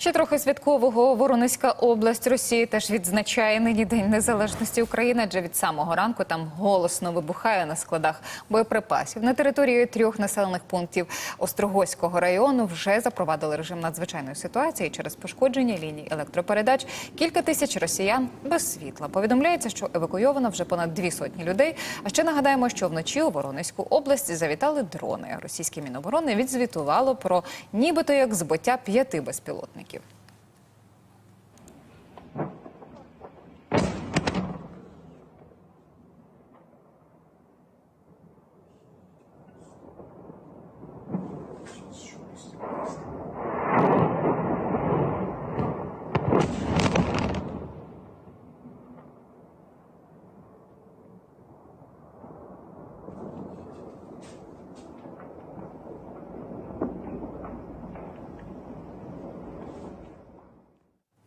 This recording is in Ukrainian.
Ще трохи святкового Воронезька область Росії теж відзначає нині День Незалежності України, адже від самого ранку там голосно вибухає на складах боєприпасів. На території трьох населених пунктів Острогоського району вже запровадили режим надзвичайної ситуації через пошкодження ліній електропередач. Кілька тисяч росіян без світла. Повідомляється, що евакуйовано вже понад дві сотні людей. А ще нагадаємо, що вночі у Воронезьку область завітали дрони. Російське міноборони відзвітувало про нібито як збиття п'яти безпілотників.